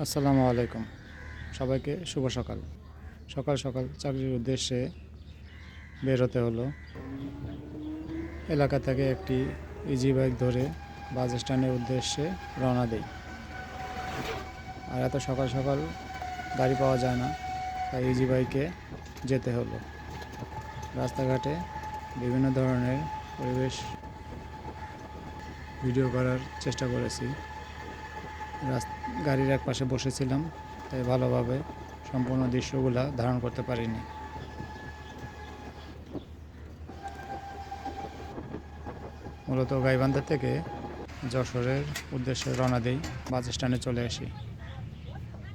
আসসালামু আলাইকুম। সবাইকে শুভ সকাল। সকাল সকাল চাকরির উদ্দেশ্যে বের হতে হলো। এলাকা থেকে একটি ইজি বাইক ধরে বাস স্ট্যান্ডের উদ্দেশ্যে রওনা দেই। আর এত সকাল সকাল গাড়ি পাওয়া যায় না, তাই ইজি বাইকে যেতে হলো। রাস্তাঘাটে বিভিন্ন ধরনের পরিবেশ ভিডিও করার চেষ্টা করেছি। রাস- গাড়ির এক পাশে বসেছিলাম, তাই ভালোভাবে সম্পূর্ণ দৃশ্যগুলা ধারণ করতে পারিনি। মূলত গাইবান্ধা থেকে যশোরের উদ্দেশ্যে রওনা দিই, বাস স্ট্যান্ডে চলে আসি।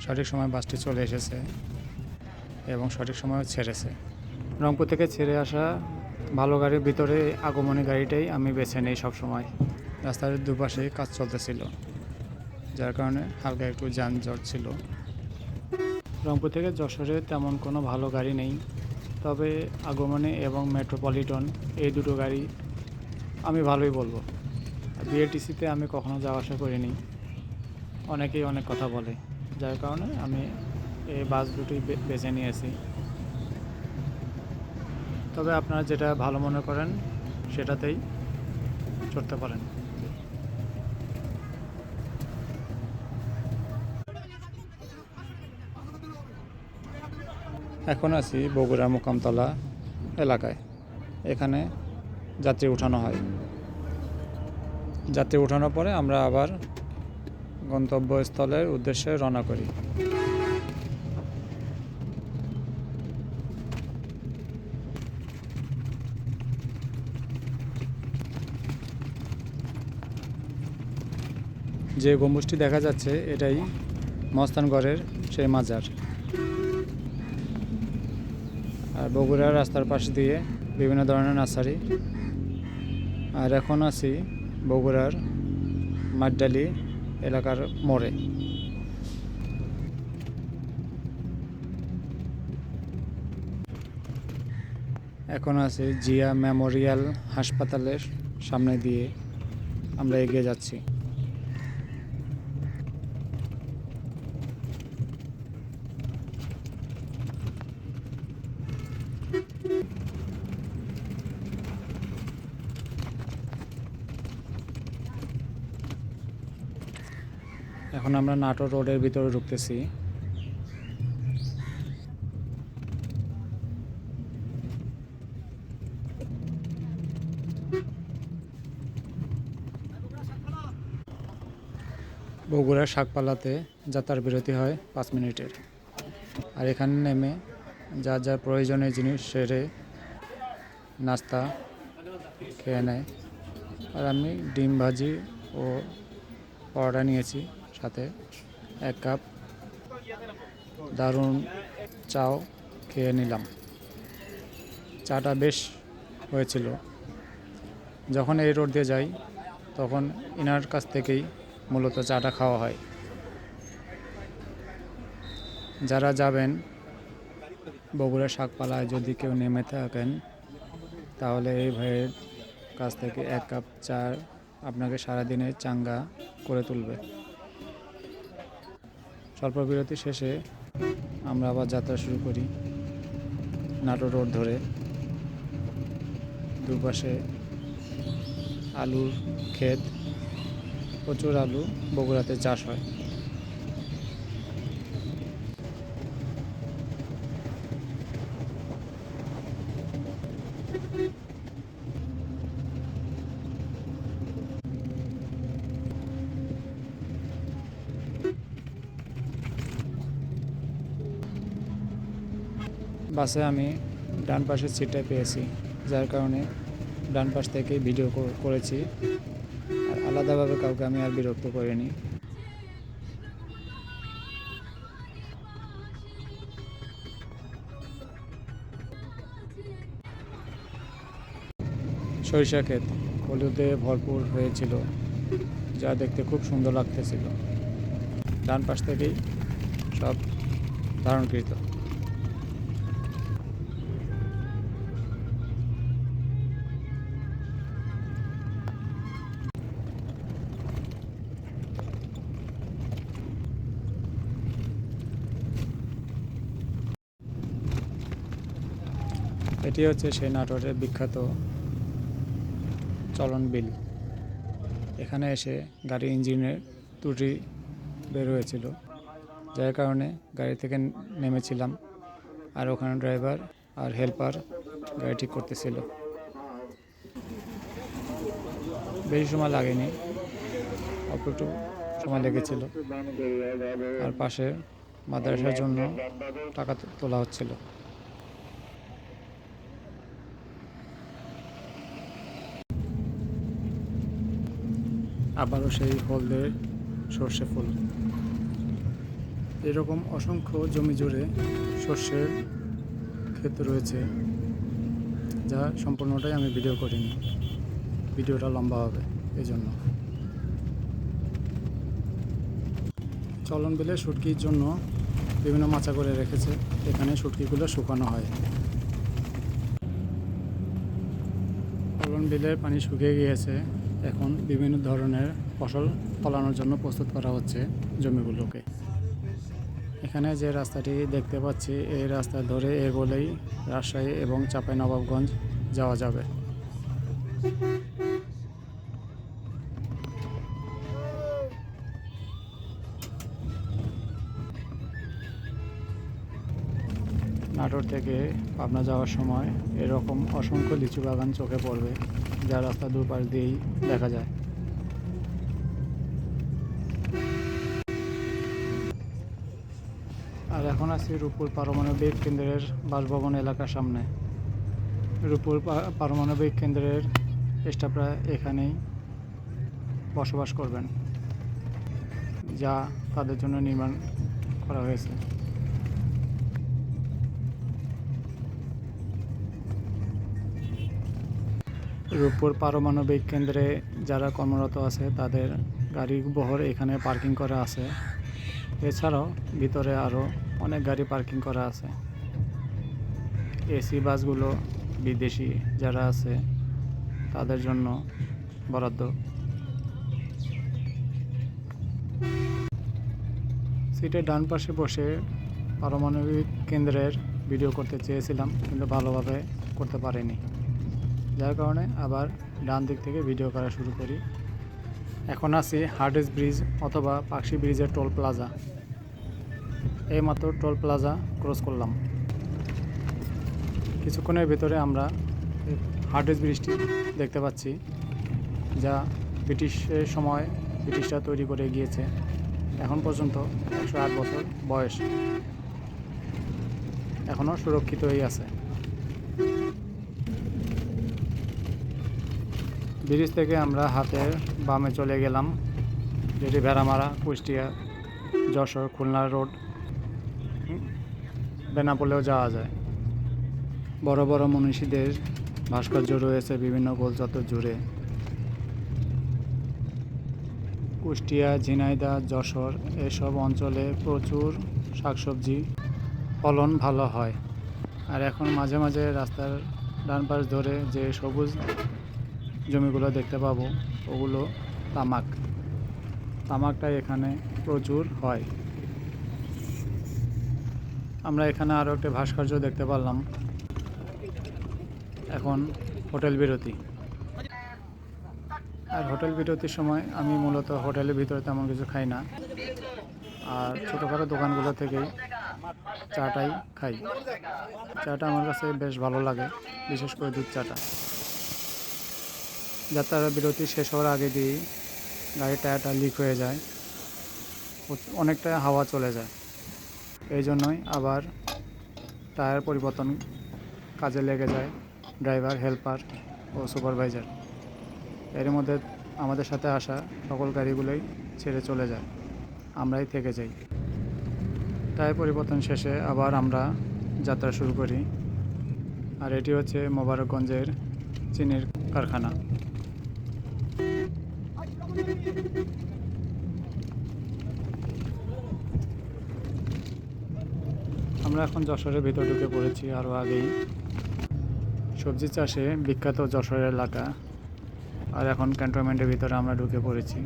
সঠিক সময় বাসটি চলে এসেছে এবং সঠিক সময় ছেড়েছে। রংপুর থেকে ছেড়ে আসা ভালো গাড়ির ভিতরে আগমনী গাড়িটাই আমি বেছে নিই সবসময়। রাস্তার দুপাশে কাজ চলতেছিল। যার কারণে হালকা একটু যানজট ছিল। রংপুর থেকে যশোরে তেমন কোনো ভালো গাড়ি নেই। তবে আগমনে এবং মেট্রোপলিটন এই দুটো গাড়ি আমি ভালোই বলব। বিএটিসিতে আমি কখনো যাওয়া আসা করিনি। অনেকেই অনেক কথা বলে। যার কারণে আমি এই বাস দুটোই বে- বেছে নিয়েছি। তবে আপনারা যেটা ভালো মনে করেন, সেটাতেই চড়তে পারেন। এখন আছি বগুড়া মোকামতলা এলাকায়। এখানে যাত্রী উঠানো হয়। যাত্রী উঠানোর পরে আমরা আবার গন্তব্যস্থলের উদ্দেশ্যে রওনা করি। যে গম্বুজটি দেখা যাচ্ছে, এটাই মস্তানগড়ের সেই মাজার। আর বগুড়ার রাস্তার পাশ দিয়ে বিভিন্ন ধরনের নার্সারি। আর এখন আছি বগুড়ার মাড্ডালি এলাকার মোড়ে। এখন আছি জিয়া মেমোরিয়াল হাসপাতালের সামনে দিয়ে আমরা এগিয়ে যাচ্ছি। এখন আমরা নাটোর রোডের ভিতরে ঢুকতেছি। বগুড়ার শাকপালাতে যাত্রার বিরতি হয় পাঁচ মিনিটের। আর এখানে নেমে যা যা প্রয়োজনীয় জিনিস সেরে নাস্তা খেয়ে নেয়। আর আমি ডিম ভাজি ও পরোটা নিয়েছি। সাথে এক কাপ দারুণ চাও খেয়ে নিলাম। চাটা বেশ হয়েছিল। যখন এই রোড দিয়ে যাই, তখন ইনার কাছ থেকেই মূলত চাটা খাওয়া হয়। যারা যাবেন বগুড়া শাকপালায় যদি কেউ নেমে থাকেন, তাহলে এই ভাইয়ের কাছ থেকে এক কাপ চা আপনাকে সারাদিনে চাঙ্গা করে তুলবে। স্বল্প বিরতি শেষে আমরা আবার যাত্রা শুরু করি। নাটো রোড ধরে। দুপাশে আলুর ক্ষেত। প্রচুর আলু বগুড়াতে চাষ হয়। বাসে আমি ডান পাশের সিটটাই পেয়েছি, যার কারণে ডান পাশ থেকেই ভিডিও করেছি। আর আলাদাভাবে কাউকে আমি আর বিরক্ত করিনি। সরিষা ক্ষেত, হলুদে ভরপুর হয়েছিল, যা দেখতে খুব সুন্দর লাগতেছিল। ডান পাশ থেকেই সব ধারণকৃত। এটি হচ্ছে সেই নাটোরের বিখ্যাত চলন বিল। এখানে এসে গাড়ির ইঞ্জিনের ত্রুটি বের হয়েছিল, যার কারণে গাড়ি থেকে নেমেছিলাম আর ওখানে ড্রাইভার আর হেল্পার গাড়ি ঠিক করতেছিল। বেশি সময় লাগেনি অল্প একটু সময় লেগেছিল আর পাশে মাদ্রাসার জন্য টাকা তোলা হচ্ছিল। আবারও সেই হলদে সর্ষে ফুল। এরকম অসংখ্য জমি জুড়ে সর্ষের ক্ষেত রয়েছে, যা সম্পূর্ণটাই আমি ভিডিও করিনি। ভিডিওটা লম্বা হবে এই জন্য চলন বিলে শুটকির জন্য বিভিন্ন মাচা করে রেখেছে। এখানে শুটকিগুলো শুকানো হয়। চলন বিলের পানি শুকিয়ে গিয়েছে। এখন বিভিন্ন ধরনের ফসল ফলানোর জন্য প্রস্তুত করা হচ্ছে জমিগুলোকে। এখানে যে রাস্তাটি দেখতে পাচ্ছি, এই রাস্তা ধরে এগোলেই রাজশাহী এবং চাঁপাইনবাবগঞ্জ যাওয়া যাবে। নাটোর থেকে পাবনা যাওয়ার সময় এরকম অসংখ্য লিচু বাগান চোখে পড়বে, যা রাস্তা দুপাশ দিয়েই দেখা যায়। আর এখন আছি রূপপুর পারমাণবিক কেন্দ্রের বাসভবন এলাকার সামনে। রূপপুর পারমাণবিক কেন্দ্রের স্টাফরা এখানেই বসবাস করবেন, যা তাদের জন্য নির্মাণ করা হয়েছে। রূপপুর পারমাণবিক কেন্দ্রে যারা কর্মরত আছে, তাদের গাড়ি বহর এখানে পার্কিং করা আছে। এছাড়াও ভিতরে আরও অনেক গাড়ি পার্কিং করা আছে। এসি বাসগুলো বিদেশি যারা আছে, তাদের জন্য বরাদ্দ। সিটের ডান পাশে বসে পারমাণবিক কেন্দ্রের ভিডিও করতে চেয়েছিলাম, কিন্তু ভালোভাবে করতে পারিনি। যার কারণে আবার ডান দিক থেকে ভিডিও করা শুরু করি। এখন আছি হার্ডেস ব্রিজ অথবা পাকশি ব্রিজের টোল প্লাজা এইমাত্র টোল প্লাজা ক্রস করলাম। কিছুক্ষণের ভিতরে আমরা হার্ডেস ব্রিজটি দেখতে পাচ্ছি, যা ব্রিটিশের সময় ব্রিটিশরা তৈরি করে গিয়েছে। এখন পর্যন্ত একশো আট বছর বয়স। এখনও সুরক্ষিত হয়ে আছে। ব্রিজ থেকে আমরা হাতে বামে চলে গেলাম, যেটি ভেড়ামারা, কুষ্টিয়া, যশোর, খুলনা রোড বেনাপোলেও যাওয়া যায়। বড় বড় মনীষীদের ভাস্কর্য রয়েছে বিভিন্ন গোলচত্বর জুড়ে। কুষ্টিয়া, ঝিনাইদা, যশোর, এসব অঞ্চলে প্রচুর শাকসবজি ফলন ভালো হয়। আর এখন মাঝে মাঝে রাস্তার ডান পাশ ধরে যে সবুজ জমিগুলো দেখতে পাবো, ওগুলো তামাক। তামাকটা এখানে প্রচুর হয়। আমরা এখানে আরও একটা ভাস্কর্য দেখতে পারলাম। এখন হোটেল বিরতি। আর হোটেল বিরতির সময় আমি মূলত হোটেলের ভিতরে তেমন কিছু খাই না। আর ছোটোখাটো দোকানগুলো থেকেই চাটাই খাই। চাটা আমার কাছে বেশ ভালো লাগে, বিশেষ করে দুধ চাটা। যাত্রার বিরতি শেষ হওয়ার আগে দিয়েই গাড়ির টায়ারটা লিক হয়ে যায়। অনেকটা হাওয়া চলে যায়। এই জন্যই আবার টায়ার পরিবর্তন কাজে লেগে যায় ড্রাইভার, হেল্পার ও সুপারভাইজার। এর মধ্যে আমাদের সাথে আসা সকল গাড়িগুলোই ছেড়ে চলে যায়। আমরাই থেকে যাই। টায়ার পরিবর্তন শেষে আবার আমরা যাত্রা শুরু করি। আর এটি হচ্ছে মোবারকগঞ্জের চিনির কারখানা। আমরা এখন যশোরের ভিতর ঢুকে পড়েছি আরও আগেই। সবজি চাষে বিখ্যাত যশোরের এলাকা। আর এখন ক্যান্টনমেন্টের ভিতরে আমরা ঢুকে পড়েছি।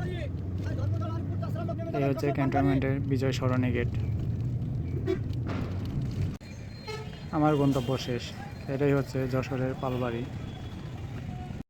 এই হচ্ছে ক্যান্টনমেন্টের বিজয় সরণী গেট। আমার গন্তব্য শেষ। এটাই হচ্ছে যশোরের পালবাড়ি।